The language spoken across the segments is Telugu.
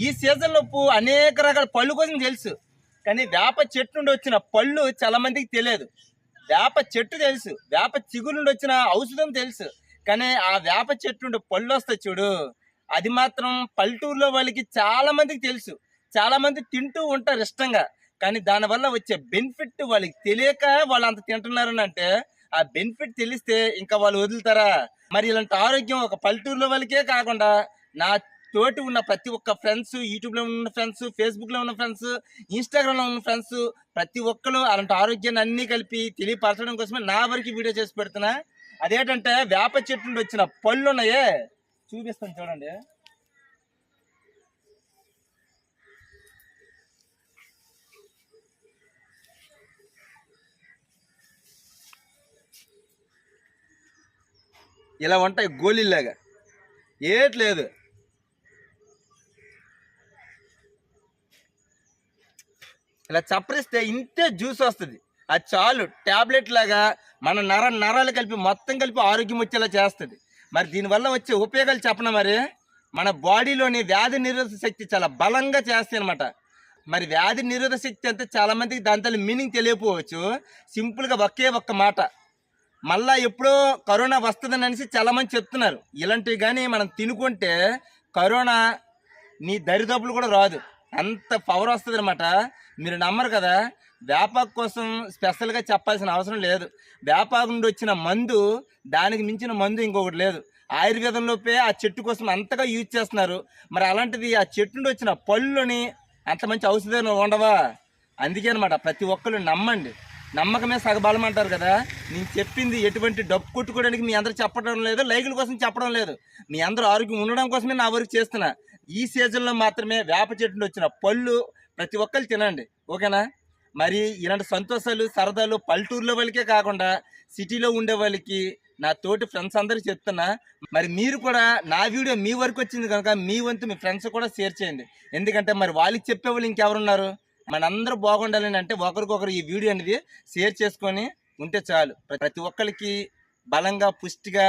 ఈ సీజన్లో పువ్వు అనేక రకాల పళ్ళు కోసం తెలుసు. కానీ వేప చెట్టు నుండి వచ్చిన పళ్ళు చాలా మందికి తెలియదు. వేప చెట్టు తెలుసు. వేప చిగురు నుండి వచ్చిన ఔషధం తెలుసు. కానీ ఆ వేప చెట్టు నుండి పళ్ళు వస్తాయి చూడు. అది మాత్రం పల్లెటూరులో వాళ్ళకి చాలా మందికి తెలుసు. చాలా మంది తింటూ ఉంటారు ఇష్టంగా. కానీ దానివల్ల వచ్చే బెనిఫిట్ వాళ్ళకి తెలియక వాళ్ళు అంత తింటున్నారని అంటే ఆ బెనిఫిట్ తెలిస్తే ఇంకా వాళ్ళు వదులుతారా? మరి ఇలాంటి ఆరోగ్యం ఒక పల్లెటూరులో వాళ్ళకే కాకుండా నా తోటి ఉన్న ప్రతి ఒక్క ఫ్రెండ్స్ యూట్యూబ్లో ఉన్న ఫ్రెండ్స్ ఫేస్బుక్లో ఉన్న ఫ్రెండ్స్ ఇన్స్టాగ్రామ్లో ఉన్న ఫ్రెండ్స్ ప్రతి ఒక్కరు అలాంటి ఆరోగ్యాన్ని అన్నీ కలిపి తెలియపరచడం కోసమే నా వరకు వీడియో చేసి పెడుతున్నా. అదేంటంటే వేప చెట్టు నుండి వచ్చిన పళ్ళు ఉన్నాయే చూపిస్తాను చూడండి. ఇలా ఉంటాయి గోళీలాగా ఏట్లేదు ఇలా చప్పరిస్తే ఇంతే జ్యూస్ వస్తుంది. అది చాలు. టాబ్లెట్ లాగా మన నర నరాలు కలిపి మొత్తం కలిపి ఆరోగ్యం వచ్చేలా చేస్తుంది. మరి దీనివల్ల వచ్చే ఉపయోగాలు చెప్పన మరి? మన బాడీలోని వ్యాధి నిరోధక శక్తి చాలా బలంగా చేస్తాయి అనమాట మరి వ్యాధి నిరోధక శక్తి అంటే చాలామందికి దాంతో మీనింగ్ తెలియకపోవచ్చు. సింపుల్గా ఒకే ఒక్క మాట. మళ్ళా ఎప్పుడో కరోనా వస్తుందని అనేసి చాలామంది చెప్తున్నారు. ఇలాంటివి కానీ మనం తినుకుంటే కరోనా నీ దరిదాపులు కూడా రాదు. అంత పవర్ వస్తుంది అనమాట మీరు నమ్మరు కదా వేపాకు కోసం స్పెషల్గా చెప్పాల్సిన అవసరం లేదు. వేపాకు నుండి వచ్చిన మందు దానికి మించిన మందు ఇంకొకటి లేదు. ఆయుర్వేదంలోపే ఆ చెట్టు కోసం అంతగా యూజ్ చేస్తున్నారు. మరి అలాంటిది ఆ చెట్టు నుండి వచ్చిన పళ్ళుని అంత మంచి ఔషధాలు ఉండవా? అందుకే అనమాట ప్రతి ఒక్కరు నమ్మండి. నమ్మకమే సగబలం అంటారు కదా. నేను చెప్పింది ఎటువంటి డబ్బు కొట్టుకోవడానికి మీ అందరూ చెప్పడం లేదు లైకుల కోసం చెప్పడం లేదు. మీ అందరూ ఆరోగ్యం ఉండడం కోసమే నా వరకు చేస్తున్నా. ఈ సీజన్లో మాత్రమే వేప చెట్టు నుండి వచ్చిన పళ్ళు ప్రతి ఒక్కరు తినండి ఓకేనా? మరి ఇలాంటి సంతోషాలు సరదాలు పల్లెటూరులో వాళ్ళకే కాకుండా సిటీలో ఉండే వాళ్ళకి నా తోటి ఫ్రెండ్స్ అందరూ చెప్తున్నా మరి మీరు కూడా నా వీడియో మీ వరకు వచ్చింది కనుక మీ వంతు మీ ఫ్రెండ్స్ కూడా షేర్ చేయండి. ఎందుకంటే మరి వాళ్ళకి చెప్పే వాళ్ళు ఇంకెవరున్నారు? మనందరూ బాగుండాలని అంటే ఒకరికొకరు ఈ వీడియో అనేది షేర్ చేసుకొని ఉంటే చాలు. ప్రతి ఒక్కరికి బలంగా పుష్టిగా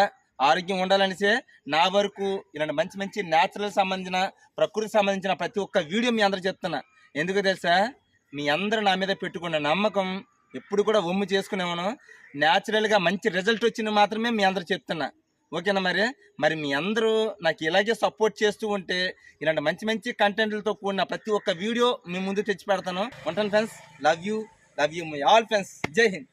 ఆరోగ్యం ఉండాలనిసే నా వరకు ఇలాంటి మంచి మంచి న్యాచురల్ సంబంధించిన ప్రకృతికి సంబంధించిన ప్రతి ఒక్క వీడియో మీ అందరూ చెప్తున్నా. ఎందుకు తెలుసా? మీ అందరూ నా మీద పెట్టుకున్న నమ్మకం ఎప్పుడు కూడా ఒమ్ము చేసుకునేమను న్యాచురల్గా మంచి రిజల్ట్ వచ్చింది మాత్రమే మీ అందరూ చెప్తున్నా. ఓకేనా మరి? మరి మీ అందరూ నాకు ఇలాగే సపోర్ట్ చేస్తూ ఉంటే ఇలాంటి మంచి మంచి కంటెంట్లతో కూడిన ప్రతి ఒక్క వీడియో మీ ముందు తెచ్చి పెడతాను ఉంటాను friends love you love you my all friends Jai Hind